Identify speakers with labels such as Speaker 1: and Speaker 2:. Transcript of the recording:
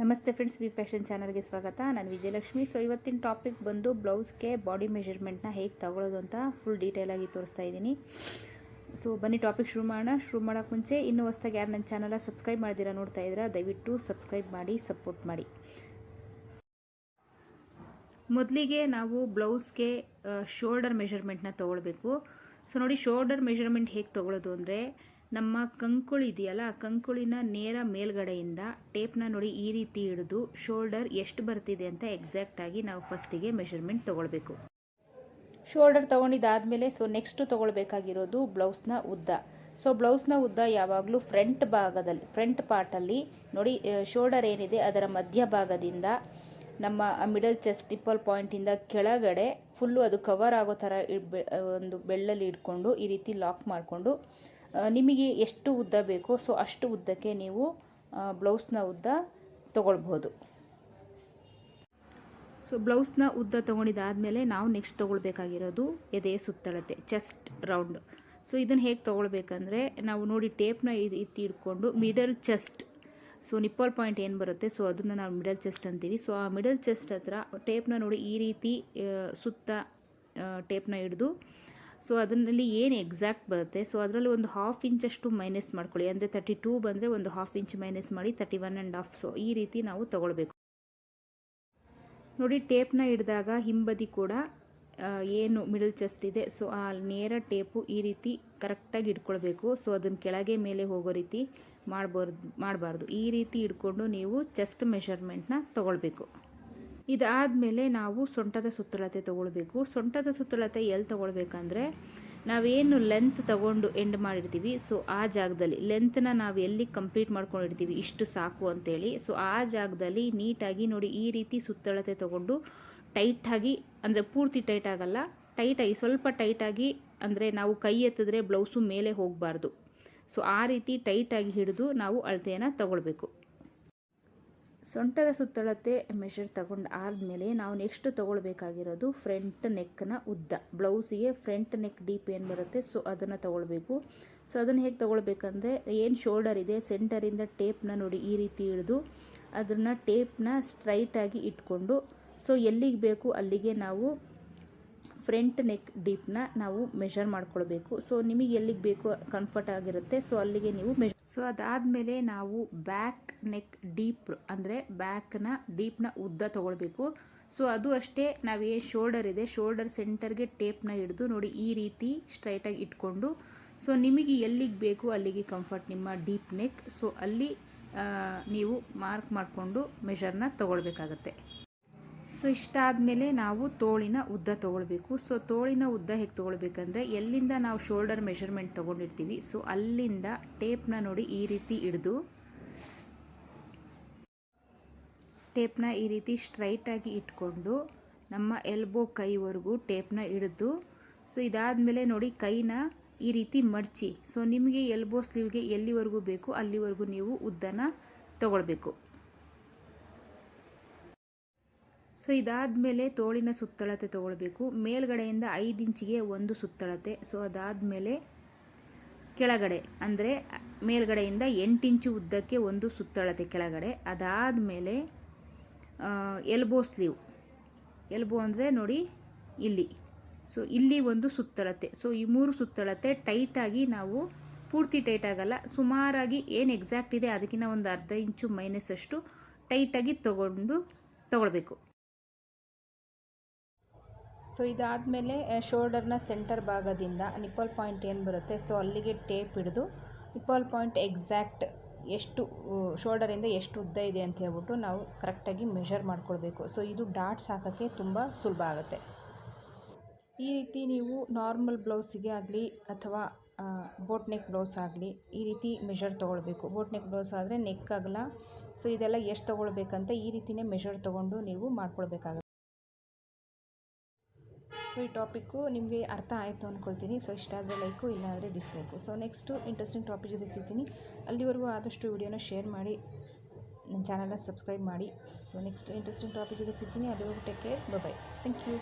Speaker 1: ನಮಸ್ತೆ friends V fashion ಚಾನಲ್ಗೆ ಸ್ವಾಗತ. ನಾನು ವಿಜಯಲಕ್ಷ್ಮಿ. ಸೊ ಇವತ್ತಿನ ಟಾಪಿಕ್ ಬಂದು ಬ್ಲೌಸ್ಗೆ ಬಾಡಿ ಮೆಷರ್ಮೆಂಟ್ನ ಹೇಗೆ ತಗೊಳ್ಳೋದು ಅಂತ ಫುಲ್ ಡೀಟೇಲಾಗಿ ತೋರಿಸ್ತಾ ಇದ್ದೀನಿ. ಸೊ ಬನ್ನಿ ಟಾಪಿಕ್ ಶುರು ಮಾಡೋಣ. ಶುರು ಮಾಡೋಕ್ಕೆ ಮುಂಚೆ ಇನ್ನೂ ಹೊಸ್ದಾಗಿ ಯಾರು ನನ್ನ ಚಾನಲ ಸಬ್ಸ್ಕ್ರೈಬ್ ಮಾಡಿದ್ದೀರಾ ನೋಡ್ತಾ ಇದ್ದೀರಾ ದಯವಿಟ್ಟು ಸಬ್ಸ್ಕ್ರೈಬ್ ಮಾಡಿ ಸಪೋರ್ಟ್ ಮಾಡಿ. ಮೊದಲಿಗೆ ನಾವು ಬ್ಲೌಸ್ಗೆ ಶೋಲ್ಡರ್ ಮೆಷರ್ಮೆಂಟ್ನ ತೊಗೊಳ್ಬೇಕು. ಸೊ ನೋಡಿ ಶೋಲ್ಡರ್ ಮೆಷರ್ಮೆಂಟ್ ಹೇಗೆ ತೊಗೊಳ್ಳೋದು ಅಂದರೆ ನಮ್ಮ ಕಂಕುಳಿ ಇದೆಯಲ್ಲ ಕಂಕುಳಿನ ನೇರ ಮೇಲ್ಗಡೆಯಿಂದ ಟೇಪ್ನ ನೋಡಿ ಈ ರೀತಿ ಹಿಡಿದು ಶೋಲ್ಡರ್ ಎಷ್ಟು ಬರ್ತಿದೆ ಅಂತ ಎಕ್ಸಾಕ್ಟಾಗಿ ನಾವು ಫಸ್ಟಿಗೆ ಮೆಷರ್ಮೆಂಟ್ ತೊಗೊಳ್ಬೇಕು. ಶೋಲ್ಡರ್ ತೊಗೊಂಡಿದ್ದಾದಮೇಲೆ ಸೊ ನೆಕ್ಸ್ಟು ತೊಗೊಳ್ಬೇಕಾಗಿರೋದು ಬ್ಲೌಸ್ನ ಉದ್ದ. ಸೊ ಬ್ಲೌಸ್ನ ಉದ್ದ ಯಾವಾಗಲೂ ಫ್ರಂಟ್ ಭಾಗದಲ್ಲಿ, ಫ್ರಂಟ್ ಪಾರ್ಟಲ್ಲಿ ನೋಡಿ ಶೋಲ್ಡರ್ ಏನಿದೆ ಅದರ ಮಧ್ಯಭಾಗದಿಂದ ನಮ್ಮ ಮಿಡಲ್ ಚೆಸ್ಟ್ ನಿಪ್ಪಲ್ ಪಾಯಿಂಟಿಂದ ಕೆಳಗಡೆ ಫುಲ್ಲು ಅದು ಕವರ್ ಆಗೋ ಥರ ಒಂದು ಬೆಳ್ಳಲ್ಲಿ ಇಟ್ಕೊಂಡು ಈ ರೀತಿ ಲಾಕ್ ಮಾಡಿಕೊಂಡು ನಿಮಗೆ ಎಷ್ಟು ಉದ್ದ ಬೇಕೋ, ಸೊ ಅಷ್ಟು ಉದ್ದಕ್ಕೆ ನೀವು ಬ್ಲೌಸ್ನ ಉದ್ದ ತೊಗೊಳ್ಬೋದು ಸೊ ಬ್ಲೌಸ್ನ ಉದ್ದ ತೊಗೊಂಡಿದ್ದಾದಮೇಲೆ ನಾವು ನೆಕ್ಸ್ಟ್ ತೊಗೊಳ್ಬೇಕಾಗಿರೋದು ಎದೆ ಸುತ್ತಳತೆ ಚೆಸ್ಟ್ ರೌಂಡ್ ಸೊ ಇದನ್ನು ಹೇಗೆ ತೊಗೊಳ್ಬೇಕಂದ್ರೆ, ನಾವು ನೋಡಿ ಟೇಪ್ನ ಇದು ಇತ್ತು ಇಟ್ಕೊಂಡು middle chest so nipple point ಏನು ಬರುತ್ತೆ, ಸೊ ಅದನ್ನು ನಾವು ಮಿಡಲ್ ಚೆಸ್ಟ್ ಅಂತೀವಿ. ಸೊ ಆ ಮಿಡಲ್ ಚೆಸ್ಟ್ ಹತ್ರ ಟೇಪ್ನ ನೋಡಿ ಈ ರೀತಿ ಸುತ್ತ ಟೇಪ್ನ ಹಿಡಿದು ಸೊ ಅದರಲ್ಲಿ ಏನು ಎಕ್ಸಾಕ್ಟ್ ಬರುತ್ತೆ? ಸೊ ಅದರಲ್ಲಿ ಒಂದು ಹಾಫ್ ಇಂಚಷ್ಟು ಮೈನಸ್ ಮಾಡ್ಕೊಳ್ಳಿ. ಅಂದರೆ ತರ್ಟಿ ಟೂ ಬಂದರೆ ಒಂದು ಹಾಫ್ ಇಂಚ್ ಮೈನಸ್ ಮಾಡಿ thirty one and half so ಈ ರೀತಿ ನಾವು ತೊಗೊಳ್ಬೇಕು. ನೋಡಿ ಟೇಪ್ನ ಹಿಡಿದಾಗ ಹಿಂಬದಿ ಕೂಡ ಏನು ಮಿಡಲ್ ಚೆಸ್ಟ್ ಇದೆ. ಸೊ ಆ ನೇರ ಟೇಪು ಈ ರೀತಿ ಕರೆಕ್ಟಾಗಿ ಇಟ್ಕೊಳ್ಬೇಕು ಸೊ ಅದನ್ನು ಕೆಳಗೆ ಮೇಲೆ ಹೋಗೋ ರೀತಿ ಮಾಡ್ಬಾರ್ದು, ಮಾಡಬಾರ್ದು. ಈ ರೀತಿ ಇಟ್ಕೊಂಡು ನೀವು ಚೆಸ್ಟ್ ಮೆಷರ್ಮೆಂಟ್ನ ತೊಗೊಳ್ಬೇಕು. ಇದಾದಮೇಲೆ ನಾವು ಸೊಂಟದ ಸುತ್ತಳತೆ ತೊಗೊಳ್ಬೇಕು. ಸೊಂಟದ ಸುತ್ತಳತೆ ಎಲ್ಲಿ ತೊಗೊಳ್ಬೇಕಂದ್ರೆ ನಾವೇನು ಲೆಂತ್ ತಗೊಂಡು ಎಂಡ್ ಮಾಡಿರ್ತೀವಿ. ಸೊ ಆ ಜಾಗದಲ್ಲಿ ಲೆಂತ್ನ ನಾವು ಎಲ್ಲಿ ಕಂಪ್ಲೀಟ್ ಮಾಡ್ಕೊಂಡಿರ್ತೀವಿ ಇಷ್ಟು ಸಾಕು ಅಂತೇಳಿ. ಸೊ ಆ ಜಾಗದಲ್ಲಿ ನೀಟಾಗಿ ನೋಡಿ ಈ ರೀತಿ ಸುತ್ತಳತೆ ತಗೊಂಡು ಟೈಟಾಗಿ ಅಂದರೆ ಪೂರ್ತಿ ಟೈಟ್ ಆಗಲ್ಲ ಟೈಟಾಗಿ ಸ್ವಲ್ಪ ಟೈಟಾಗಿ ಅಂದರೆ ನಾವು ಕೈ ಎತ್ತಿದ್ರೆ ಬ್ಲೌಸು ಮೇಲೆ ಹೋಗಬಾರ್ದು. ಸೊ ಆ ರೀತಿ ಟೈಟಾಗಿ ಹಿಡಿದು ನಾವು ಅಳತೆಯನ್ನು ತಗೊಳ್ಬೇಕು. ಸೊಂಟದ ಸುತ್ತಳತೆ ಮೆಷರ್ ತಗೊಂಡು ಆದಮೇಲೆ ನಾವು ನೆಕ್ಸ್ಟ್ ತೊಗೊಳ್ಬೇಕಾಗಿರೋದು ಫ್ರಂಟ್ ನೆಕ್ನ ಉದ್ದ. ಬ್ಲೌಸಿಗೆ ಫ್ರಂಟ್ ನೆಕ್ ಡೀಪ್ ಏನು ಬರುತ್ತೆ ಸೊ ಅದನ್ನು ತೊಗೊಳ್ಬೇಕು. ಸೊ ಅದನ್ನು ಹೇಗೆ ತೊಗೊಳ್ಬೇಕಂದ್ರೆ, ಏನು ಶೋಲ್ಡರ್ ಇದೆ ಸೆಂಟರಿಂದ ಟೇಪ್ನ ನೋಡಿ ಈ ರೀತಿ ಹಿಡಿದು ಅದನ್ನು ಟೇಪ್ನ ಸ್ಟ್ರೈಟಾಗಿ ಇಟ್ಕೊಂಡು ಸೊ ಎಲ್ಲಿಗೆ ಬೇಕು ಅಲ್ಲಿಗೆ ನಾವು ಫ್ರಂಟ್ ನೆಕ್ ಡೀಪ್ನ ನಾವು ಮೆಷರ್ ಮಾಡ್ಕೊಳ್ಬೇಕು. ಸೊ, ನಿಮಗೆ ಎಲ್ಲಿಗೆ ಬೇಕು ಕಂಫರ್ಟ್ ಆಗಿರುತ್ತೆ. ಸೊ, ಅಲ್ಲಿಗೆ ನೀವು ಮೆಷರ್ ಸೊ, ಅದಾದಮೇಲೆ ನಾವು ಬ್ಯಾಕ್ ನೆಕ್ ಡೀಪ್ ಅಂದರೆ ಬ್ಯಾಕ್ನ ಡೀಪ್ನ ಉದ್ದ ತೊಗೊಳ್ಬೇಕು. ಸೊ, ಅದು ಅಷ್ಟೇ ನಾವೇ ಶೋಲ್ಡರ್ ಇದೆ. ಶೋಲ್ಡರ್ ಸೆಂಟರ್ಗೆ ಟೇಪ್ನ ಹಿಡಿದು ನೋಡಿ ಈ ರೀತಿ ಸ್ಟ್ರೈಟಾಗಿ ಇಟ್ಕೊಂಡು. ಸೊ, ನಿಮಗೆ ಎಲ್ಲಿಗೆ ಬೇಕು ಅಲ್ಲಿಗೆ ಕಂಫರ್ಟ್ ನಿಮ್ಮ ಡೀಪ್ ನೆಕ್. ಸೊ, ಅಲ್ಲಿ ನೀವು ಮಾರ್ಕ್ ಮಾಡಿಕೊಂಡು ಮೆಷರ್ನ ತೊಗೊಳ್ಬೇಕಾಗತ್ತೆ. ಸೊ ಇಷ್ಟಾದಮೇಲೆ ನಾವು ತೋಳಿನ ಉದ್ದ ತೊಗೊಳ್ಬೇಕು. ಸೊ, ತೋಳಿನ ಉದ್ದ ಹೇಗೆ ತೊಗೊಳ್ಬೇಕಂದ್ರೆ, ಎಲ್ಲಿಂದ ನಾವು ಶೋಲ್ಡರ್ ಮೆಷರ್ಮೆಂಟ್ ತೊಗೊಂಡಿರ್ತೀವಿ, ಸೊ, ಅಲ್ಲಿಂದ ಟೇಪ್ನ ನೋಡಿ ಈ ರೀತಿ ಹಿಡಿದು, ಟೇಪ್ನ ಈ ರೀತಿ ಸ್ಟ್ರೈಟಾಗಿ ಇಟ್ಕೊಂಡು ನಮ್ಮ ಎಲ್ಬೋ ಕೈವರೆಗೂ ಟೇಪ್ನ ಹಿಡಿದು, ಸೊ, ಇದಾದಮೇಲೆ ನೋಡಿ ಕೈನ ಈ ರೀತಿ ಮಡಚಿ. ಸೊ, ನಿಮಗೆ ಎಲ್ಬೋ ಸ್ಲೀವ್ಗೆ ಎಲ್ಲಿವರೆಗೂ ಬೇಕು, ಅಲ್ಲಿವರೆಗೂ ನೀವು ಉದ್ದನ ತೊಗೊಳ್ಬೇಕು. ಸೊ ಇದಾದಮೇಲೆ ತೋಳಿನ ಸುತ್ತಳತೆ ತೊಗೊಳ್ಬೇಕು. ಮೇಲ್ಗಡೆಯಿಂದ ಐದು ಇಂಚಿಗೆ ಒಂದು ಸುತ್ತಳತೆ. ಸೊ ಅದಾದಮೇಲೆ ಕೆಳಗಡೆ, ಅಂದರೆ ಮೇಲ್ಗಡೆಯಿಂದ ಎಂಟು ಇಂಚು ಉದ್ದಕ್ಕೆ ಒಂದು ಸುತ್ತಳತೆ ಕೆಳಗಡೆ. ಅದಾದಮೇಲೆ ಎಲ್ಬೋ ಸ್ಲೀವ್ ಎಲ್ಬೋ ಅಂದರೆ ನೋಡಿ ಇಲ್ಲಿ. ಸೊ ಇಲ್ಲಿ ಒಂದು ಸುತ್ತಳತೆ. ಸೊ ಈ ಮೂರು ಸುತ್ತಳತೆ ಟೈಟಾಗಿ ನಾವು ಪೂರ್ತಿ ಟೈಟ್ ಆಗಲ್ಲ. ಸುಮಾರಾಗಿ ಏನು ಎಕ್ಸಾಕ್ಟ್ ಇದೆ ಅದಕ್ಕಿಂತ ಒಂದು ಅರ್ಧ ಇಂಚು ಮೈನಸ್ ಅಷ್ಟು ಟೈಟಾಗಿ ತೊಗೊಂಡು ತೊಗೊಳ್ಬೇಕು. ಸೊ ಇದಾದಮೇಲೆ ಶೋಲ್ಡರ್ನ ಸೆಂಟರ್ ಭಾಗದಿಂದ ನಿಪ್ಪಲ್ ಪಾಯಿಂಟ್ ಏನು ಬರುತ್ತೆ? ಸೊ ಅಲ್ಲಿಗೆ ಟೇಪ್ ಹಿಡಿದು ನಿಪ್ಪಲ್ ಪಾಯಿಂಟ್ ಎಕ್ಸಾಕ್ಟ್ ಎಷ್ಟು ಶೋಲ್ಡರಿಂದ ಎಷ್ಟು ಉದ್ದ ಇದೆ ಅಂತ ಹೇಳ್ಬಿಟ್ಟು ನಾವು ಕರೆಕ್ಟಾಗಿ ಮೆಷರ್ ಮಾಡ್ಕೊಳ್ಬೇಕು. ಸೊ ಇದು ಡಾಟ್ಸ್ ಹಾಕೋಕ್ಕೆ ತುಂಬ ಸುಲಭ ಆಗುತ್ತೆ. ಈ ರೀತಿ ನೀವು ನಾರ್ಮಲ್ ಬ್ಲೌಸಿಗೆ ಆಗಲಿ ಅಥವಾ ಬೋಟ್ ನೆಕ್ ಬ್ಲೌಸ್ ಆಗಲಿ ಈ ರೀತಿ ಮೆಷರ್ ತೊಗೊಳ್ಬೇಕು. ಬೋಟ್ ನೆಕ್ ಬ್ಲೌಸ್ ಆದರೆ ನೆಕ್ ಆಗಲ್ಲ ಸೊ ಇದೆಲ್ಲ ಎಷ್ಟು ತೊಗೊಳ್ಬೇಕಂತ ಈ ರೀತಿಯೇ ಮೆಷರ್ ತೊಗೊಂಡು ನೀವು ಮಾಡ್ಕೊಳ್ಬೇಕಾಗುತ್ತೆ. ಸೊ, ಈ ಟಾಪಿಕ್ಕು ನಿಮಗೆ ಅರ್ಥ ಆಯಿತು ಅಂದ್ಕೊಳ್ತೀನಿ ಸೊ, ಇಷ್ಟ ಆದರೆ ಲೈಕು ಇಲ್ಲಾಂದರೆ dislike. So, next interesting topic ಜೊತೆಗೆ ಸಿಗ್ತೀನಿ. ಅಲ್ಲಿವರೆಗೂ ಆದಷ್ಟು ವಿಡಿಯೋನ ಶೇರ್ ಮಾಡಿ, ನನ್ನ ಚಾನಲ್ನ ಸಬ್ಸ್ಕ್ರೈಬ್ ಮಾಡಿ. ಸೊ, ನೆಕ್ಸ್ಟ್ ಇಂಟ್ರೆಸ್ಟಿಂಗ್ ಟಾಪಿಕ್ ಜೊತೆಗೆ ಸಿಗ್ತೀನಿ. ಅಲ್ಲಿವರೆಗೂ take care bye thank you